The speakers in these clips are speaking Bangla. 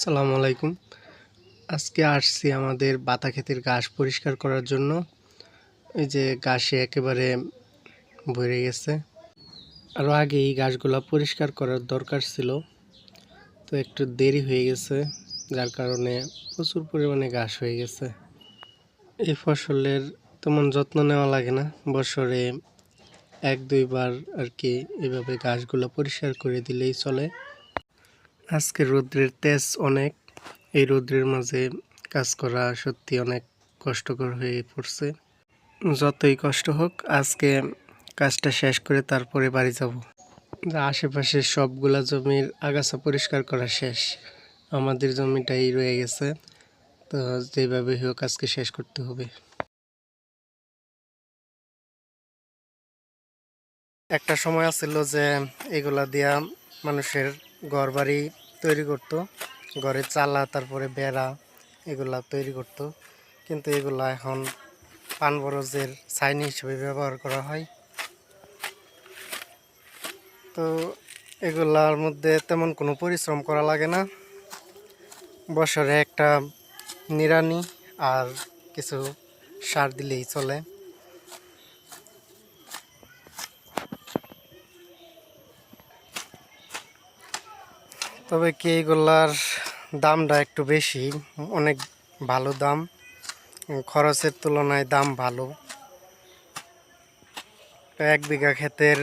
আসসালামু আলাইকুম। আজকে আসছি আমাদের বাতা ক্ষেতের ঘাস পরিষ্কার করার জন্য। এই যে ঘাসে একেবারে ভরে গেছে। আরও আগে এই ঘাসগুলো পরিষ্কার করার দরকার ছিল। তো একটু দেরি হয়ে গেছে, যার কারণে প্রচুর পরিমাণে ঘাস হয়ে গেছে। এই ফসলের তেমন যত্ন নেওয়া লাগে না। বছরে এক দুইবার আর কি এভাবে ঘাসগুলো পরিষ্কার করে দিলেই চলে। আজকে রৌদ্রের তেজ অনেক। এই রৌদ্রের মাঝে কাজ করা সত্যি অনেক কষ্টকর হয়ে পড়ছে। যতই কষ্ট হোক, আজকে কাজটা শেষ করে তারপরে বাড়ি যাব। আশেপাশের সবগুলা জমির আগাছা পরিষ্কার করা শেষ। আমাদের জমিটাই রয়ে গেছে। তো যেভাবে হোক আজকে শেষ করতে হবে। একটা সময় আছিল যে এগুলা দিয়া মানুষের ঘর বাড়ি তৈরি করতো, ঘরের চালা, তারপরে বেড়া এগুলা তৈরি করতো। কিন্তু এগুলা এখন পান বরজের সাইন হিসেবে ব্যবহার করা হয়। তো এগুলার মধ্যে তেমন কোনো পরিশ্রম করা লাগে না। বছরে একটা নিরানি আর কিছু সার দিলেই চলে। তবে কি এগুলার দামটা একটু বেশি? অনেক ভালো দাম। খরচের তুলনায় দাম ভালো। এক বিঘা ক্ষেতের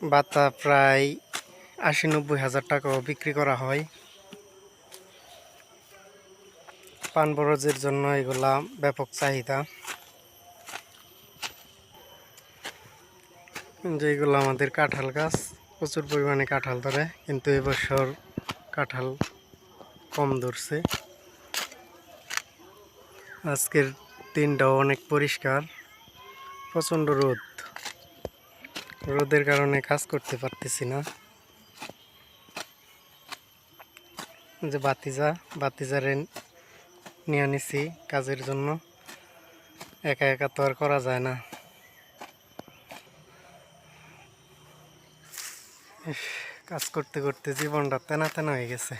বাতা প্রায় আশি নব্বই হাজার টাকাও বিক্রি করা হয়। পান বরজের জন্য এগুলা ব্যাপক চাহিদা। যেগুলো আমাদের কাঁঠাল গাছ। প্রচুর পরিমাণে কাঁঠাল ধরে, কিন্তু এবছর কাঁঠাল কম ধরছে। আজকের দিনটাও অনেক পরিষ্কার, প্রচণ্ড রোদ। রোদের কারণে কাজ করতে পারতেছি না। যে বাতিজা, বাতিজারে নিয়ে নিছি কাজের জন্য। একা একা তো আর করা যায় না। কাজ করতে করতে জীবনটা তেনা তেনা হয়ে গেছে।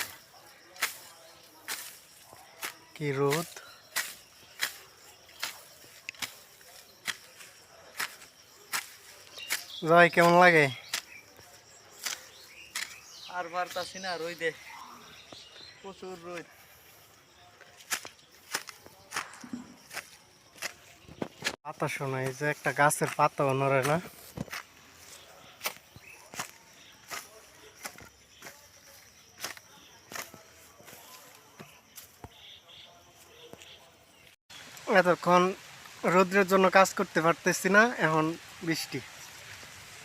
কি রোদ। জয় কেমন লাগে? আর পারতাছি না রোদে। প্রচুর রোদ। পাতা শোনাই যে একটা গাছের পাতাও নড়ে না। এতক্ষণ রৌদ্রের জন্য কাজ করতে পারতেছি না, এখন বৃষ্টি।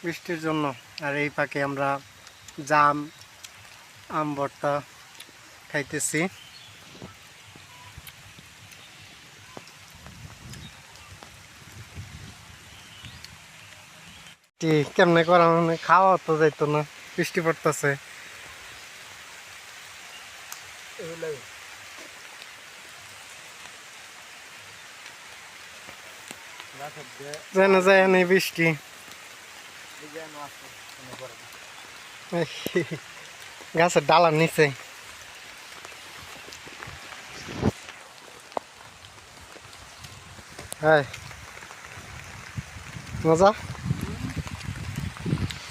বৃষ্টির জন্য। আর এই ফাঁকে আমরা জাম, আম, ভর্তা খাইতেছি। কেমনে করা? মানে খাওয়া তো যাইতো না, বৃষ্টি পড়তেছে। যেন যায় নেই বৃষ্টি। গাছের ডালার নিচে। হ্যাঁ মজা?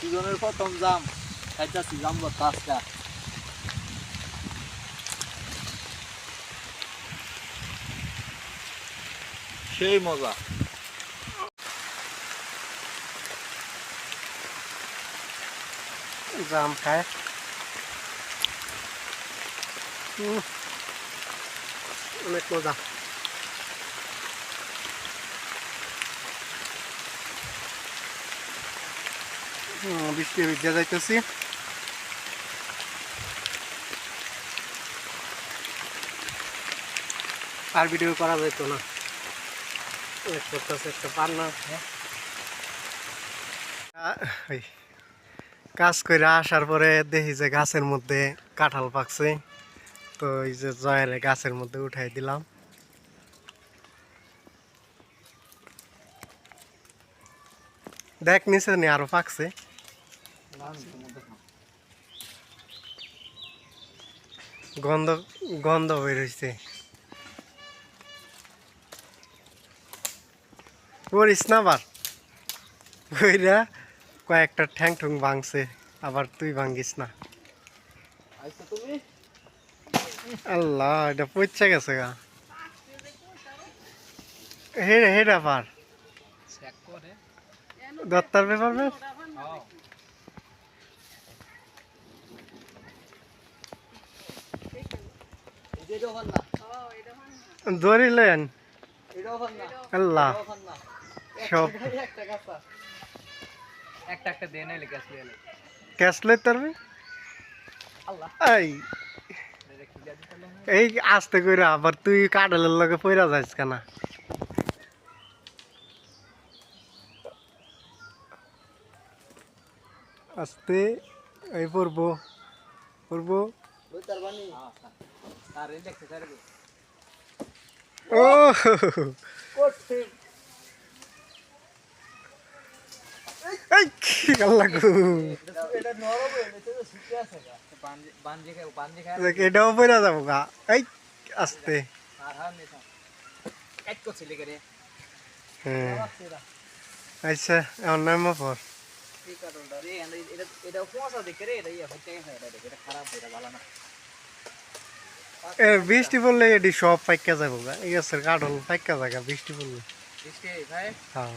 সিজনের প্রথম জাম। খাইতাছি, জাম আজকা। সেই মজা। জাম খায় অনেক মজা বৃষ্টি ভিজে যাইতেছি আর ভিডিও করা যাইতো না করতেছে একটা পান্না কাজ করে আসার পরে দেখি যে গাছের মধ্যে কাঁঠাল পাকছে। তো এই যে জয়ের গাছের মধ্যে উঠাই দিলাম। দেখ নিচে নি আরও পাকছে। গন্ধ গন্ধ বেরোইছে করিস না আবার। কয়েকটা ঠ্যাং ঠুং ভাঙছে আবার তুই ভাঙ্গিস না। আল্লাহ এটা পচে গেছে গা। হেরে হেরে আবার দত্তার ব্যাপার? হ্যাঁ। ধরিলেন। আল্লাহ। সব। একটা গাছা একটা একটা দিয়ে নাইলে গ্যাস লিয়ে ক্যাশলে তারবে আল্লাহ এই এটা খুলে দিতে না এই আস্তে করে আবার তুই কাডলের লগে পইরা যাইস কেনা আস্তে এই পড়ব পড়ব ওই তার বানি আর এই দেখতে পারবে ও করতে এই কি আল্লাহ গো এটা নরম এটা তো শুকিয়ে আছে গা বানজি বানজি খায় বানজি এটাও যাব গা। এই আস্তে। হ্যাঁ। আচ্ছা আমার নাম পর এই কাটলটা রে এটা এটা পোঁচা দেখে রে এটা হচ্ছে খায় এটা এটা খারাপ এটা ভালো না এ বৃষ্টি পড়লে এটি সব পাইকা যাব গা। এই গাছের কাঠল পাইকা জায়গা বৃষ্টি পড়লে। হ্যাঁ।